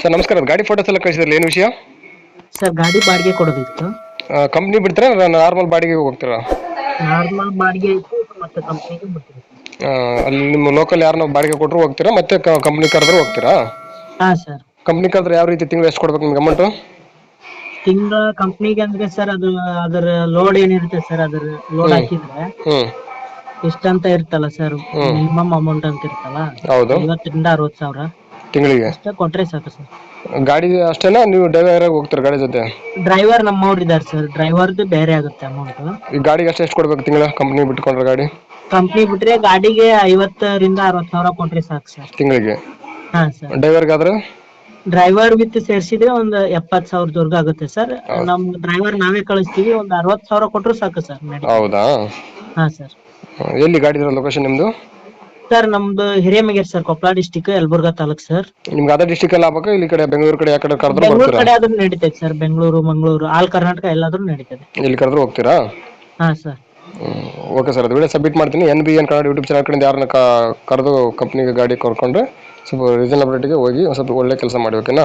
Sir ನಮಸ್ಕಾರ. ಗಾಡಿ photos ಎಲ್ಲ ಕಳಿಸಿದ್ರಲ್ಲ ಏನು ವಿಷಯ? ಸರ್ ಗಾಡಿ ಬಾಡಿಗೆ ಕೊಡೋದಿತ್ತು. ಕಂಪ್ನಿ ಬಿಡ್ತೀರಾ ನಾರ್ಮಲ್ ಬಾಡಿಗೆ ಹೋಗ್ತೀರಾ? ನಾರ್ಮಲ್ ಬಾಡಿಗೆ ಇತ್ತು ಮತ್ತೆ ಕಂಪ್ನಿಗೆ ಬಿಡ್ತೀವಿ. ಆ, ಅಲ್ಲಿ ನಿಮ್ಮ ಲೋಕಲ್ ಯಾರನ್ನ ಬಾಡಿಗೆ ಕೊಟ್ಟರು ಹೋಗ್ತೀರಾ ಮತ್ತೆ ಕಂಪ್ನಿ ಕರೆದ್ರು ಹೋಗ್ತೀರಾ? ಹಾ ಸರ್ ಕಂಪ್ನಿ ಕರೆದ್ರೆ ಯಾವ ರೀತಿ ತಿಂಗಳು ಎಷ್ಟು ಕೊಡ್ಬೇಕು ನಿಮ್ಗೆ ಅಮೌಂಟು ತಿಂಗಳ ಕಂಪ್ನಿಗೆ ಅಂದ್ರೆ ಸರ್ ಅದು ಅದರ ಲೋಡ್ ಏನಿರುತ್ತೆ ಸರ್ ಅದರ ಲೋಡ್ ಹಾಕಿದ್ರೆ ಹ್ಞೂ ಇಷ್ಟಂತ ಇರ್ತಲ್ಲ ಸರ್ ಮಿನಿಮಮ್ ಅಮೌಂಟ್ ಅಂತ ಇರ್ತಲ್ಲ. ಹೌದು. ಐವತ್ತರಿಂದ ಅರವತ್ತು ಸಾವಿರ. ತಿಂಗಳಿಗೆ? ಅಷ್ಟೇ ಕೊಟ್ರೆ ಸಾಕು ಸರ್. ಗಾಡಿ ಅಷ್ಟೇನಾ? ನೀವು ಡ್ರೈವರ್ ಹೋಗ್ತೀರಾ ಗಾಡಿ ಜೊತೆ? ಡ್ರೈವರ್ ನಮ್ಮವ್ರು ಇದ್ದಾರೆ ಸರ್. ಡ್ರೈವರ್ದು ಬೇರೆ ಆಗುತ್ತೆ ಅಮೌಂಟ್ ಈ ಗಾಡಿಗೆ ಅಷ್ಟೇ ಎಷ್ಟು ಕೊಡ್ಬೇಕು ತಿಂಗಳ ಕಂಪ್ನಿ ಬಿಟ್ಕೊಂಡ್ರೆ ಗಾಡಿ? ಕಂಪ್ನಿ ಬಿಟ್ರೆ ಗಾಡಿಗೆ ಐವತ್ತರಿಂದ ಅರವತ್ತು ಸಾವಿರ ಕೊಟ್ರೆ ಸಾಕು ಸರ್. ತಿಂಗಳಿಗೆ? ಹಾ ಸರ್. ಡ್ರೈವರ್ಗಾದ್ರೆ ಡ್ರೈವರ್ ವಿತ್ ಸೇರಿಸಿದ್ರೆ ಒಂದು ಎಪ್ಪತ್ತು ಸಾವಿರದವರೆಗೂ ಆಗುತ್ತೆ ಸರ್. ನಮ್ ಡ್ರೈವರ್ ನಾವೇ ಕಳಿಸ್ತೀವಿ ಒಂದು ಅರವತ್ತು ಸಾವಿರ ಕೊಟ್ಟರು ಸಾಕು ಸರ್ ಹೌದಾ? ಹಾ ಸರ್. ಎಲ್ಲಿ ಗಾಡಿ ಲೊಕೇಶನ್ ನಿಮ್ಮದು ಸರ್ ನಮ್ದು Hiremager sir Koppal district Yelburga taluk sir. ನಿಮ್ಗೆ ಅದೇ ಡಿಸ್ಟಿಕಲ್ಲಿ ಆಗ್ಬೇಕು? ಇಲ್ಲಿ ಕಡೆ ಬೆಂಗಳೂರು ಕಡೆ ಯಾಕಡೆ ಕರೆದ್ರು ಬೆಂಗಳೂರು ಬರ್ತೀರಾ? ಕಡೆ ಆದ್ರೂ ನಡೀತೈತೆ ಸರ್ ಬೆಂಗಳೂರು ಮಂಗಳೂರು ಆಲ್ ಕರ್ನಾಟಕ ಎಲ್ಲಾದ್ರೂ ನಡೀತದೆ ಇಲ್ಲಿ ಕರೆದ್ರು ಹೋಗ್ತೀರಾ? ಹಾ ಸರ್. ಓಕೆ ಸರ್ ಅದು ವಿಡಿಯೋ ಸಬ್ಮಿಟ್ ಮಾಡ್ತೀನಿ. N B N Kannada YouTube channel ಕಡೆಯಿಂದ ಯಾರನ್ನ ಕರೆದು ಕಂಪ್ನಿಗೆ ಗಾಡಿ ಕರ್ಕೊಂಡು ಸ್ವಲ್ಪ ರೀಸನಬಲ್ ರೇಟಿಗೆ ಹೋಗಿ ಒಂದು ಸ್ವಲ್ಪ ಒಳ್ಳೆ ಕೆಲಸ ಮಾಡಿ ಓಕೆನಾ